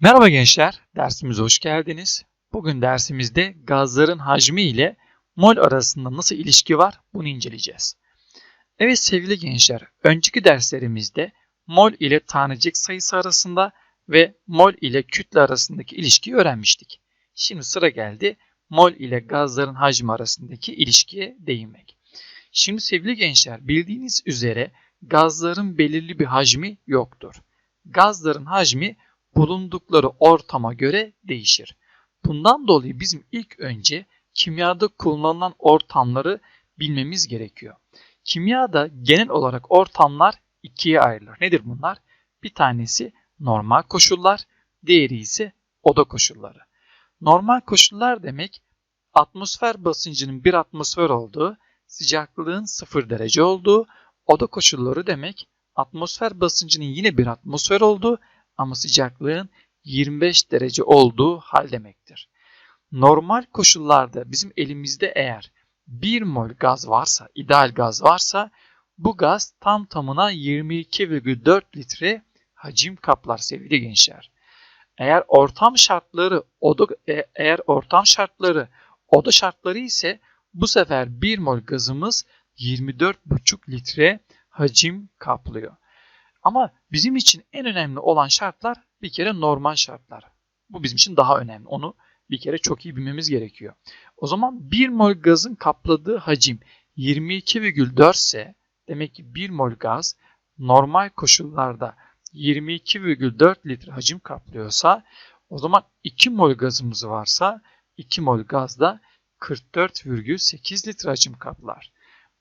Merhaba gençler, dersimize hoş geldiniz. Bugün dersimizde gazların hacmi ile mol arasında nasıl ilişki var bunu inceleyeceğiz. Evet sevgili gençler, önceki derslerimizde mol ile tanecik sayısı arasında ve mol ile kütle arasındaki ilişkiyi öğrenmiştik. Şimdi sıra geldi mol ile gazların hacmi arasındaki ilişkiye değinmek. Şimdi sevgili gençler, bildiğiniz üzere gazların belirli bir hacmi yoktur. Gazların hacmi bulundukları ortama göre değişir. Bundan dolayı bizim ilk önce kimyada kullanılan ortamları bilmemiz gerekiyor. Kimyada genel olarak ortamlar ikiye ayrılır. Nedir bunlar? Bir tanesi normal koşullar, diğeri ise oda koşulları. Normal koşullar demek atmosfer basıncının bir atmosfer olduğu, sıcaklığın sıfır derece olduğu, oda koşulları demek atmosfer basıncının yine bir atmosfer olduğu ama sıcaklığın 25 derece olduğu hal demektir. Normal koşullarda bizim elimizde eğer 1 mol gaz varsa, ideal gaz varsa bu gaz tam tamına 22,4 litre hacim kaplar sevgili gençler. Eğer ortam şartları oda e, eğer ortam şartları oda şartları ise bu sefer 1 mol gazımız 24,5 litre hacim kaplıyor. Ama bizim için en önemli olan şartlar bir kere normal şartlar. Bu bizim için daha önemli. Onu bir kere çok iyi bilmemiz gerekiyor. O zaman 1 mol gazın kapladığı hacim 22,4 ise demek ki 1 mol gaz normal koşullarda 22,4 litre hacim kaplıyorsa o zaman 2 mol gazımız varsa 2 mol gaz da 44,8 litre hacim kaplar.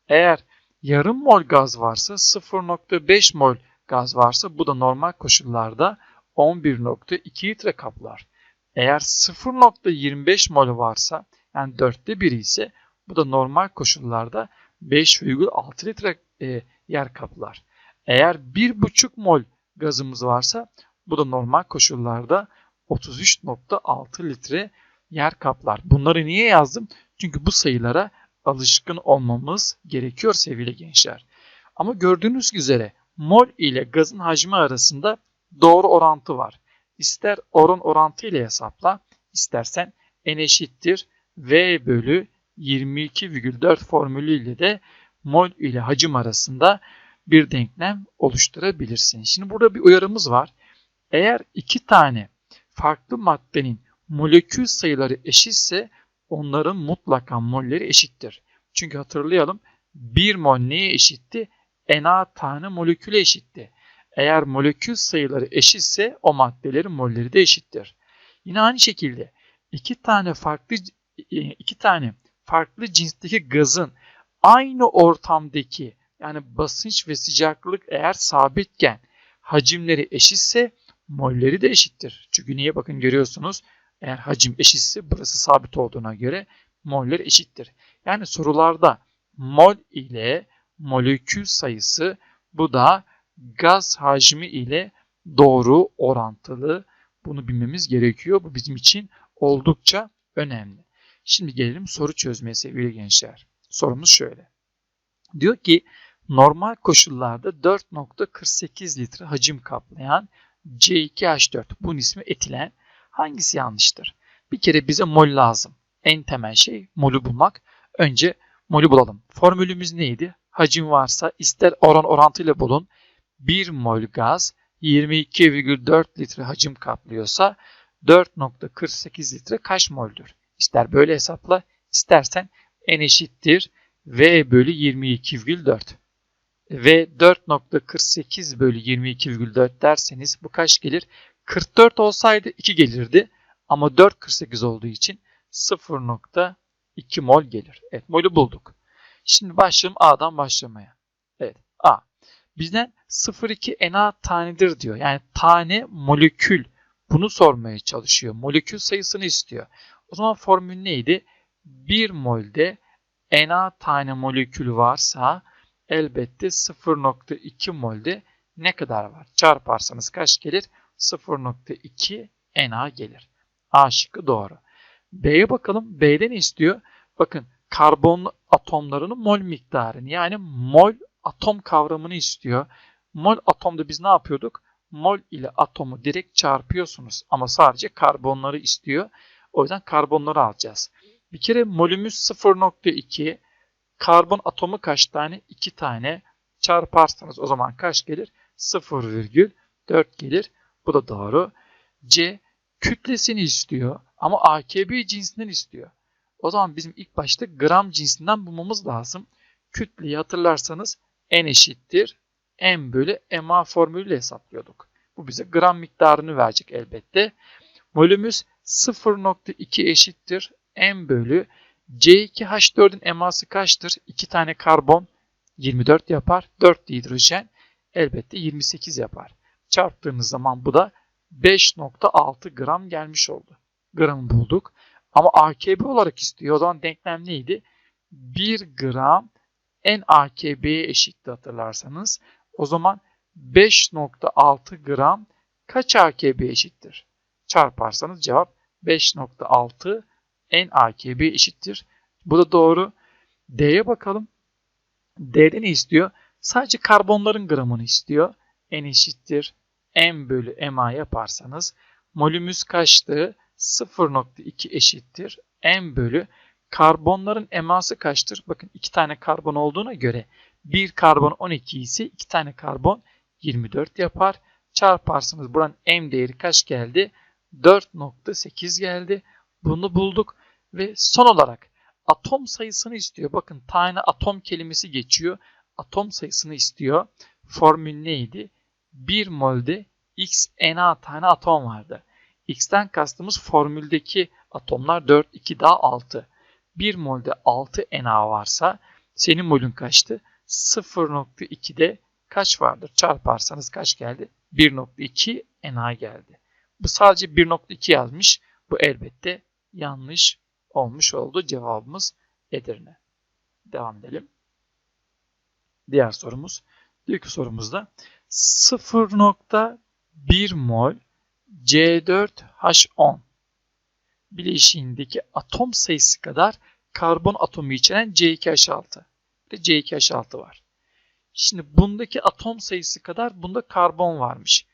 Eğer yarım mol gaz varsa 0,5 mol gaz varsa bu da normal koşullarda 11.2 litre kaplar. Eğer 0.25 mol varsa yani dörtte biri ise bu da normal koşullarda 5,6 litre e, yer kaplar. Eğer 1,5 mol gazımız varsa bu da normal koşullarda 33.6 litre yer kaplar. Bunları niye yazdım? Çünkü bu sayılara alışkın olmamız gerekiyor sevgili gençler. Ama gördüğünüz üzere mol ile gazın hacmi arasında doğru orantı var. İster oran orantı ile hesapla, istersen n eşittir V bölü 22,4 formülü ile de mol ile hacim arasında bir denklem oluşturabilirsin. Şimdi burada bir uyarımız var. Eğer iki tane farklı maddenin molekül sayıları eşitse onların mutlaka molleri eşittir. Çünkü hatırlayalım 1 mol neye eşitti? Na tane moleküle eşitti. Eğer molekül sayıları eşitse o maddelerin molleri de eşittir. Yine aynı şekilde iki tane farklı iki tane farklı cinsteki gazın aynı ortamdaki yani basınç ve sıcaklık eğer sabitken hacimleri eşitse molleri de eşittir. Çünkü niye bakın görüyorsunuz eğer hacim eşitse burası sabit olduğuna göre moller eşittir. Yani sorularda mol ile molekül sayısı bu da gaz hacmi ile doğru orantılı. Bunu bilmemiz gerekiyor. Bu bizim için oldukça önemli. Şimdi gelelim soru çözmeye sevgili gençler. Sorumuz şöyle. Diyor ki normal koşullarda 4.48 litre hacim kaplayan C2H4 bunun ismi etilen hangisi yanlıştır? Bir kere bize mol lazım. En temel şey molü bulmak. Önce molü bulalım. Formülümüz neydi? Hacim varsa ister oran orantıyla bulun. 1 mol gaz 22,4 litre hacim kaplıyorsa 4.48 litre kaç moldür? İster böyle hesapla, istersen n eşittir V bölü 22,4. Ve 4.48 bölü 22,4 derseniz bu kaç gelir? 44 olsaydı 2 gelirdi. Ama 4.48 olduğu için 0.2 mol gelir. Evet molü bulduk. Şimdi başlayalım A'dan başlamaya. Evet A. Bizden 0,2 Na tanedir diyor. Yani tane molekül. Bunu sormaya çalışıyor. Molekül sayısını istiyor. O zaman formül neydi? 1 molde Na tane molekül varsa elbette 0.2 molde ne kadar var? Çarparsanız kaç gelir? 0.2 Na gelir. A şıkkı doğru. B'ye bakalım. B'de ne istiyor? Bakın karbon atomlarının mol miktarını yani mol atom kavramını istiyor. Mol atomda biz ne yapıyorduk? mol ile atomu direkt çarpıyorsunuz ama sadece karbonları istiyor. O yüzden karbonları alacağız. Bir kere molümüz 0.2. Karbon atomu kaç tane? 2 tane. Çarparsanız o zaman kaç gelir? 0,4 gelir. Bu da doğru. C kütlesini istiyor ama AKB cinsinden istiyor. O zaman bizim ilk başta gram cinsinden bulmamız lazım. Kütleyi hatırlarsanız N eşittir. M bölü MA formülüyle hesaplıyorduk. Bu bize gram miktarını verecek elbette. Molümüz 0.2 eşittir. M bölü C2H4'ün MA'sı kaçtır? 2 tane karbon 24 yapar. 4 hidrojen elbette 28 yapar. Çarptığınız zaman bu da 5.6 gram gelmiş oldu. Gramı bulduk. Ama AKB olarak istiyor. O zaman denklem neydi? 1 gram N AKB'ye eşitti hatırlarsanız. O zaman 5.6 gram kaç AKB eşittir? Çarparsanız cevap 5.6 N AKB eşittir. Bu da doğru. D'ye bakalım. D'de ne istiyor? Sadece karbonların gramını istiyor. N eşittir. M bölü MA yaparsanız molümüz kaçtı? 0.2 eşittir. M bölü karbonların eması kaçtır? Bakın 2 tane karbon olduğuna göre 1 karbon 12 ise 2 tane karbon 24 yapar. Çarparsınız buranın M değeri kaç geldi? 4.8 geldi. Bunu bulduk ve son olarak atom sayısını istiyor. Bakın tane atom kelimesi geçiyor. Atom sayısını istiyor. Formül neydi? 1 molde X Na tane atom vardı. X'ten kastımız formüldeki atomlar 4, 2 daha 6. 1 molde 6 Na varsa senin molün kaçtı? 0.2'de kaç vardır? Çarparsanız kaç geldi? 1.2 Na geldi. Bu sadece 1.2 yazmış. Bu elbette yanlış olmuş oldu. Cevabımız Edirne. Devam edelim. Diğer sorumuz. Diyor ki sorumuzda 0.1 mol C4H10 bileşiğindeki atom sayısı kadar karbon atomu içeren C2H6 ve C2H6 var. Şimdi bundaki atom sayısı kadar bunda karbon varmış.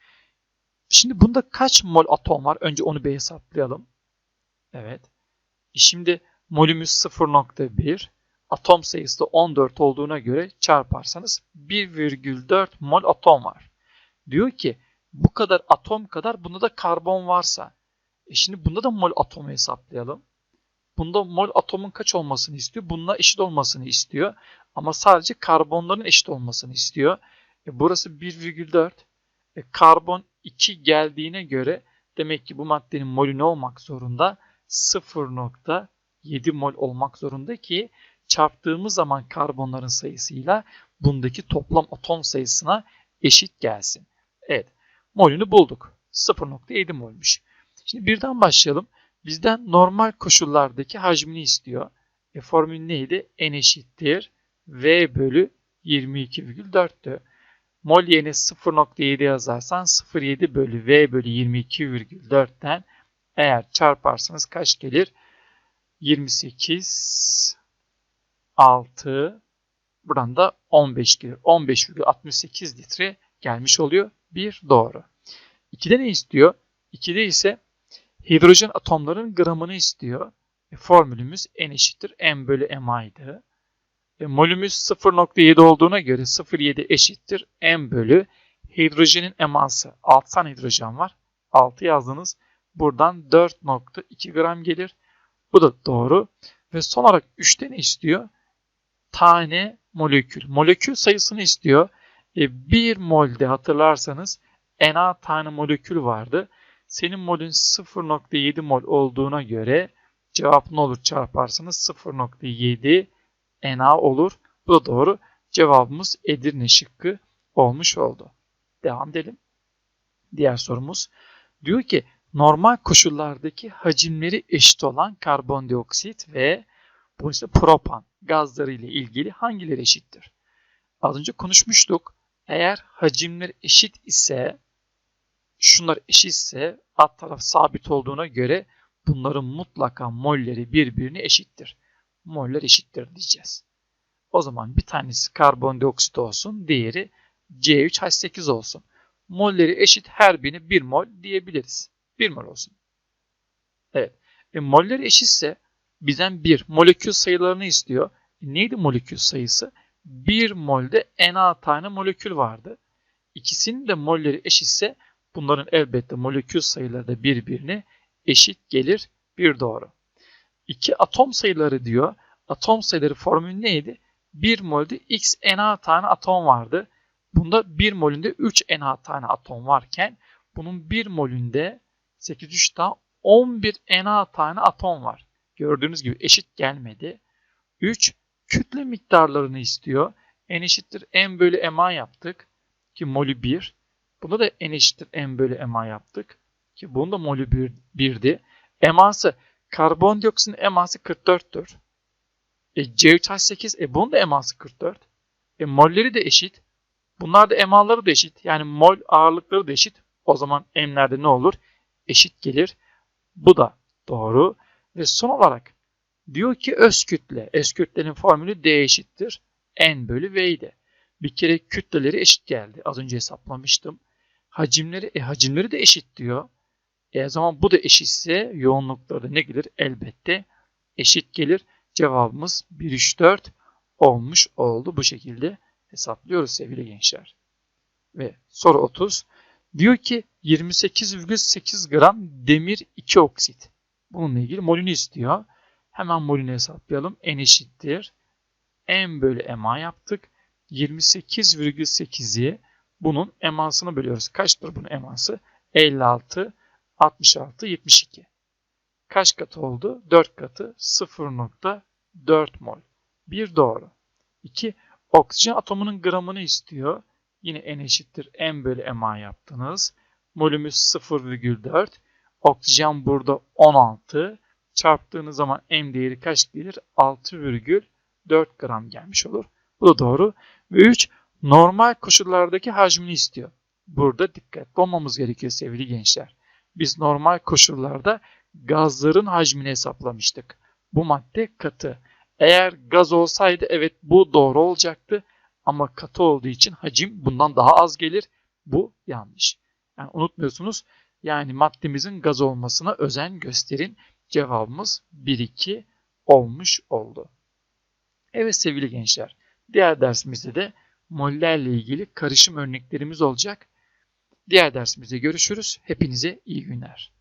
Şimdi bunda kaç mol atom var? Önce onu bir hesaplayalım. Evet. E şimdi molümüz 0.1. Atom sayısı da 14 olduğuna göre çarparsanız 1,4 mol atom var. Diyor ki bu kadar atom kadar bunda da karbon varsa. E şimdi bunda da mol atomu hesaplayalım. Bunda mol atomun kaç olmasını istiyor? Bununla eşit olmasını istiyor. Ama sadece karbonların eşit olmasını istiyor. E burası 1,4. E karbon 2 geldiğine göre demek ki bu maddenin molü ne olmak zorunda? 0.7 mol olmak zorunda ki çarptığımız zaman karbonların sayısıyla bundaki toplam atom sayısına eşit gelsin. Evet. Molünü bulduk. 0.7 molmuş. Şimdi birden başlayalım. Bizden normal koşullardaki hacmini istiyor. E, formül neydi? N eşittir. V bölü 22,4'tü. Mol yerine 0.7 yazarsan 0.7 bölü V bölü 22,4'ten eğer çarparsanız kaç gelir? 28 6 buradan da 15 gelir. 15,68 litre gelmiş oluyor. Bir doğru. 2'de ne istiyor? 2'de ise hidrojen atomların gramını istiyor. E, formülümüz N eşittir M bölü MA'ydı. E, molümüz 0.7 olduğuna göre 0.7 eşittir M bölü hidrojenin eması. 6 tane hidrojen var. 6 yazdınız. Buradan 4.2 gram gelir. Bu da doğru. Ve son olarak 3'te ne istiyor? Tane molekül. Molekül sayısını istiyor. E, 1 molde hatırlarsanız Na tane molekül vardı. Senin molün 0.7 mol olduğuna göre cevap ne olur çarparsanız 0.7 Na olur. Bu da doğru. Cevabımız Edirne şıkkı olmuş oldu. Devam edelim. Diğer sorumuz diyor ki normal koşullardaki hacimleri eşit olan karbondioksit ve bu ise propan gazları ile ilgili hangileri eşittir? Az önce konuşmuştuk. Eğer hacimler eşit ise şunlar eşitse alt taraf sabit olduğuna göre bunların mutlaka molleri birbirine eşittir. Moller eşittir diyeceğiz. O zaman bir tanesi karbondioksit olsun, diğeri C3H8 olsun. molleri eşit her birini 1 mol diyebiliriz. 1 mol olsun. Evet. E, molleri eşitse bizden 1 molekül sayılarını istiyor. E, neydi molekül sayısı? 1 molde Na tane molekül vardı. İkisinin de molleri eşitse bunların elbette molekül sayıları da birbirine eşit gelir. Bir doğru. İki atom sayıları diyor. Atom sayıları formülü neydi? 1 molde x Na tane atom vardı. Bunda 1 molünde 3 Na tane atom varken bunun 1 molünde 8 3 daha 11 Na tane atom var. Gördüğünüz gibi eşit gelmedi. 3 kütle miktarlarını istiyor. N eşittir M bölü MA yaptık ki molü 1. Bunda da N eşittir M bölü MA yaptık ki bunun da molü 1, 1'di. Eması karbondioksitin eması 44'tür. E, C3H8 e bunun da eması 44. E molleri de eşit. Bunlar da emaları da eşit. Yani mol ağırlıkları da eşit. O zaman M'lerde ne olur? Eşit gelir. Bu da doğru. Ve son olarak diyor ki öz kütle. Öz kütlenin formülü D eşittir. N bölü V'ydi. Bir kere kütleleri eşit geldi. Az önce hesaplamıştım. Hacimleri, e hacimleri de eşit diyor. E zaman bu da eşitse yoğunlukları ne gelir? Elbette eşit gelir. Cevabımız 1, 3, 4 olmuş oldu. Bu şekilde hesaplıyoruz sevgili gençler. Ve soru 30. Diyor ki 28,8 gram demir 2 oksit. Bununla ilgili molünü istiyor. Hemen molünü hesaplayalım. N eşittir. M bölü MA yaptık. 28,8'i bunun emasını bölüyoruz. Kaçtır bunun eması? 56, 66, 72. Kaç katı oldu? 4 katı 0.4 mol. Bir doğru. 2. Oksijen atomunun gramını istiyor. Yine N eşittir M bölü MA yaptınız. Molümüz 0,4. Oksijen burada 16. Çarptığınız zaman M değeri kaç gelir? 6,4 gram gelmiş olur. Bu da doğru. Ve 3. Normal koşullardaki hacmini istiyor. Burada dikkatli olmamız gerekiyor sevgili gençler. Biz normal koşullarda gazların hacmini hesaplamıştık. Bu madde katı. Eğer gaz olsaydı evet bu doğru olacaktı. Ama katı olduğu için hacim bundan daha az gelir. Bu yanlış. Yani unutmuyorsunuz. Yani maddemizin gaz olmasına özen gösterin. Cevabımız 1-2 olmuş oldu. Evet sevgili gençler. Diğer dersimizde de mollerle ilgili karışım örneklerimiz olacak. Diğer dersimizde görüşürüz. Hepinize iyi günler.